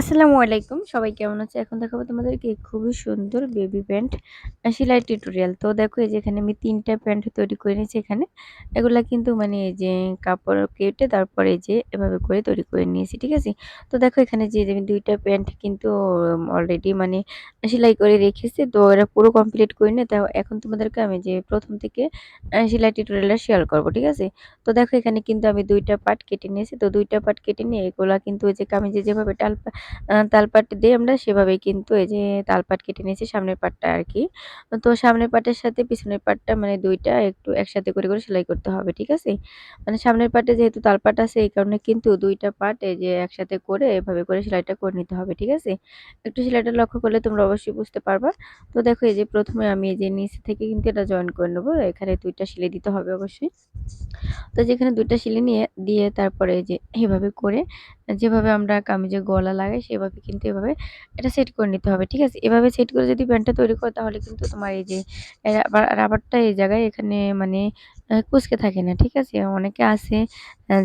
আসসালামু আলাইকুম। সবাই কেমন আছে? এখন দেখাবো তোমাদেরকে খুবই সুন্দর বেবি প্যান্ট সেলাই টিউটোরিয়াল তো দেখো, এই যে এখানে আমি তিনটা প্যান্ট তৈরি করে নিয়েছি এখানে। এগুলা কিন্তু মানে এই যে কাপড় কেটে তারপরে যে এভাবে করে তৈরি করে নিয়েছি, ঠিক আছে? তো দেখো, এখানে যে আমি দুইটা প্যান্ট কিন্তু অলরেডি মানে সেলাই করে রেখেছি। তো এরা পুরো কমপ্লিট করে নিয়ে, তাও এখন তোমাদেরকে আমি যে প্রথম থেকে সেলাই টিউটোরিয়ালটা শেয়ার করব, ঠিক আছে? তো দেখো, এখানে কিন্তু আমি দুইটা পার্ট কেটে নিয়েছি। তো দুইটা পার্ট কেটে নিয়ে এগুলা কিন্তু ওই যে কামিজে যেভাবে টাল তালপাট দিয়ে আমরা সেভাবেই কিন্তু এই যে তালপাট কেটে নিয়েছি সামনের পাটটা আর কি। তো সামনের পাটের সাথে পিছনের পাটটা মানে দুইটা একটু একসাথে করে, করে সেলাই করতে হবে। ঠিক আছে? মানে সামনের পাটে যেহেতু তালপাট আছে এই কারণে কিন্তু ২ টা পাট এই যে একসাথে করে এভাবে করে সেলাইটা করে নিতে হবে। ঠিক আছে? একটু সেলাইটা লক্ষ্য করলে তোমরা অবশ্যই বুঝতে পারবা। তো দেখো এই যে প্রথমে আমি এই যে নিচে থেকে কিন্তু এটা জয়েন করে নেব এখানে ২ টা সেলাই দিতে হবে অবশ্যই। তো যেখানে দুইটা শিলি নিয়ে, দিয়ে তারপরে যে এভাবে করে, যেভাবে আমরা কামিজে গলা লাগাই, সেভাবে কিন্তু এভাবে এটা সেট করে নিতে হবে। ঠিক আছে? এভাবে সেট করে যদি প্যান্টটা তৈরি করো, তাহলে কিন্তু তোমার এই যে রাবার রাবারটা এই জায়গায় এখানে মানে কুচকে থাকে না। ঠিক আছে? অনেকে আছে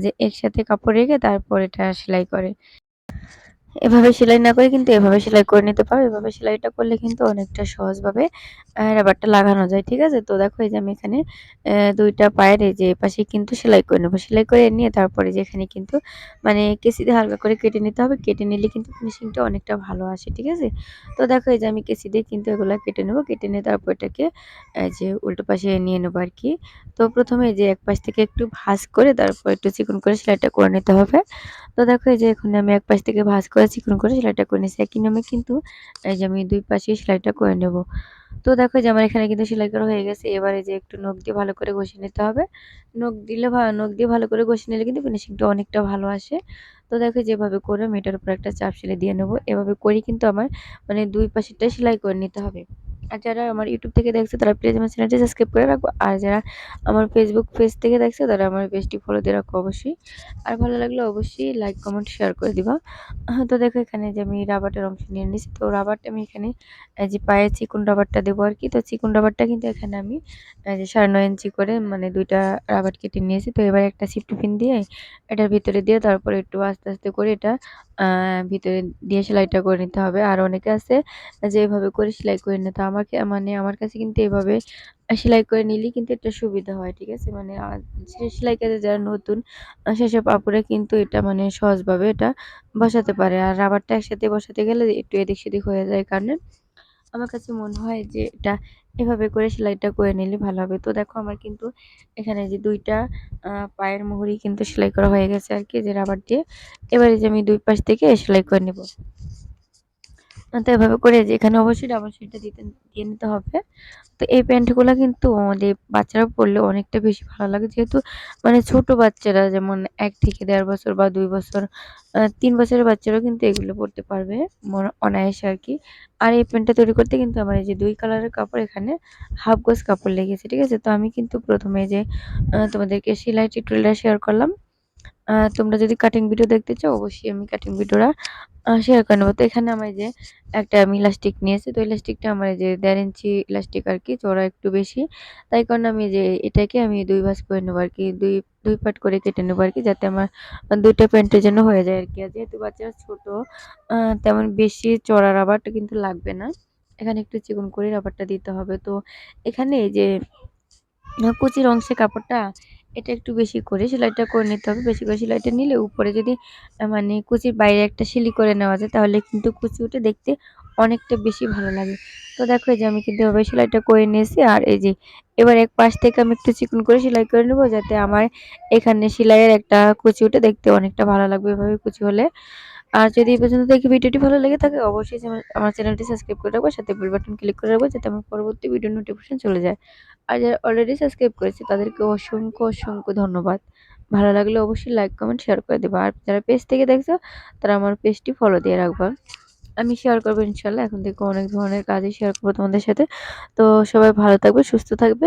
যে একসাথে কাপড় রেখে তারপর এটা সেলাই করে। এভাবে সেলাই না করে কিন্তু এভাবে সেলাই করে নিতে পারো। এভাবে সেলাইটা করলে কিন্তু অনেকটা সহজভাবে রাবারটা লাগানো যায়। ঠিক আছে? তো দেখো এই যে আমি এখানে দুইটা ২ পায়ের এই যে এপাশে কিন্তু সেলাই করে নেব। সেলাই করে নিয়ে তারপরে যে এখানে কিন্তু মানে দিয়ে হালকা করে কেটে নিতে হবে। কেটে নিলে কিন্তু ফিনিশিংটা অনেকটা ভালো আসে। ঠিক আছে? তো দেখো এই যে আমি কেচি দিয়ে কিন্তু এগুলো কেটে নেব। কেটে নিয়ে তারপর এটাকে যে উল্টো পাশে নিয়ে নেব আর কি তো ১ম এ যে এক পাশ থেকে একটু ভাঁজ করে তারপর একটু চিকন করে সেলাইটা করে নিতে হবে। তো দেখো এই যে এখানে আমি এক পাশ থেকে ভাঁজ করে চিকন করে সেলাইটা করে নিয়েছি। একই নামে কিন্তু এই যে আমি দুই পাশে সেলাইটা করে নেব। তো দেখো যে আমার এখানে কিন্তু সেলাই করা হয়ে গেছে। এবারে যে একটু নখ দিয়ে ভালো করে ঘষে নিতে হবে। নখ দিলে নখ দিয়ে ভালো করে ঘষে নিলে কিন্তু ফিনিশিংটা অনেকটা ভালো আসে। তো দেখো যেভাবে করে আমি এটার উপর একটা চাপ সেলাই দিয়ে নেব এভাবে করেই কিন্তু আমার মানে দুই পাশেরটা সেলাই করে নিতে হবে। আর যারা আমার ইউটিউব থেকে দেখছে তারা প্লিজ আমার চ্যানেলটি সাবস্ক্রাইব করে রাখো। আর যারা আমার ফেসবুক পেজ থেকে দেখছে তারা আমার পেজটি ফলো দিয়ে রাখো অবশ্যই। আর ভালো লাগলে অবশ্যই লাইক, কমেন্ট, শেয়ার করে দিবা। তো দেখো এখানে যে আমি রাবারের অংশ নিয়ে নিয়েছি। তো রাবারটা আমি এখানে যে পায়ে চিকুন রাবারটা দেবো আর কি তো চিকুন রাবারটা কিন্তু এখানে আমি যে সাড়ে ৯.৫ ইঞ্চি করে মানে ২ টা রাবার কেটে নিয়েছি। তো এবার একটা সিফটি পিন দিয়ে এটার ভিতরে দিয়ে তারপরে একটু আস্তে, আস্তে করে এটা ভিতরে দিয়ে সেলাইটা করে নিতে হবে। আর অনেকে আছে যে এভাবে করে সেলাই করে নিতে আমাকে মানে আমার কাছে কিন্তু এভাবে সেলাই করে নিলেই কিন্তু এটা সুবিধা হয়। ঠিক আছে? মানে সেলাই কাজে যারা নতুন সেসব আপুরা কিন্তু এটা মানে সহজভাবে এটা বসাতে পারে। আর রাবারটা একসাথে বসাতে গেলে একটু এদিক সেদিক হয়ে যায় কারণে আমার কাছে মনে হয় যে এটা এভাবে করে সেলাইটা করে নিলে ভালো হবে। তো দেখো আমার কিন্তু এখানে যে দুইটা পায়ের মোহরি কিন্তু সেলাই করা হয়ে গেছে আর কি যে রাবার দিয়ে। এবারে যে আমি দুই পাশ থেকে সেলাই করে নেব। তো এভাবে করে যে এখানে অবশ্যই ডাবল সেলাইটা দিতে, দিয়ে নিতে হবে। তো এই প্যান্টগুলো কিন্তু আমাদের বাচ্চারা পরলে অনেকটা বেশি ভালো লাগে। যেহেতু মানে ছোট বাচ্চারা, যেমন এক থেকে দেড় বছর বা দুই বছর তিন বছরের বাচ্চারাও কিন্তু এগুলো পরতে পারবে অনায়াসে আরকি। আর এই প্যান্টটা তৈরি করতে কিন্তু আমার এই যে দুই কালারের কাপড় এখানে হাফ গজ কাপড় লেগেছে। ঠিক আছে? তো আমি কিন্তু প্রথমে যে তোমাদেরকে সেলাই টিউটোরিয়ালটা শেয়ার করলাম। তোমরা যদি কাটিং ভিডিও দেখতে চাও, অবশ্যই আমি কাটিং ভিডিওটা শেয়ার করে নেব। তো এখানে আমার যে একটা আমি ইলাস্টিক নিয়েছি। তো ইলাস্টিকটা আমার যে ১.৫ ইঞ্চি ইলাস্টিক আরকি চওড়া একটু বেশি। তাই কারণে আমি যে এটাকে আমি দুই ভাঁজ করে নেব আরকি। ২ ২ পার্ট করে কেটে নেব আরকি যাতে আমার ২ টা প্যান্টের জন্য হয়ে যায়। আর যেহেতু বাচ্চারা ছোট তেমন বেশি চড়া রাবারটা কিন্তু লাগবে না। এখানে একটু চিকন করে রাবারটা দিতে হবে। তো এখানে যে কুচির অংশে কাপড়টা এটা একটু বেশি করে সেলাইটা করে নিতে হবে। বেশি করে সেলাইটা নিলে উপরে যদি মানে কুচির বাইরে একটা সিলি করে নেওয়া যায়, তাহলে কিন্তু কুচি উঠে দেখতে অনেকটা বেশি ভালো লাগে। তো দেখো এই যে আমি কিন্তু এভাবে সেলাইটা করে নিয়েছি। আর এই যে এবার এক পাশ থেকে আমি একটু চিকন করে সেলাই করে নেব, যাতে আমার এখানে সেলাইয়ের একটা কুচি উঠে দেখতে অনেকটা ভালো লাগবে এভাবে কুচি হলে। আর যদি এই পর্যন্ত দেখে ভিডিওটি ভালো লেগে থাকে অবশ্যই আমার চ্যানেলটি সাবস্ক্রাইব করে রাখব। সাথে বেল বাটন ক্লিক করে রাখব যাতে আমার পরবর্তী ভিডিও নোটিফিকেশন চলে যায়। আর যারা অলরেডি সাবস্ক্রাইব করেছে তাদেরকে অসংখ্য, অসংখ্য ধন্যবাদ। ভালো লাগলে অবশ্যই লাইক, কমেন্ট, শেয়ার করে দিবা। আর যারা পেজ থেকে দেখছ তারা আমার পেজটি ফলো দিয়ে রাখবা। আমি শেয়ার করব ইনশাআল্লাহ। এখন থেকে অনেক ধরনের কাজই শেয়ার করব তোমাদের সাথে। তো সবাই ভালো থাকবে, সুস্থ থাকবে।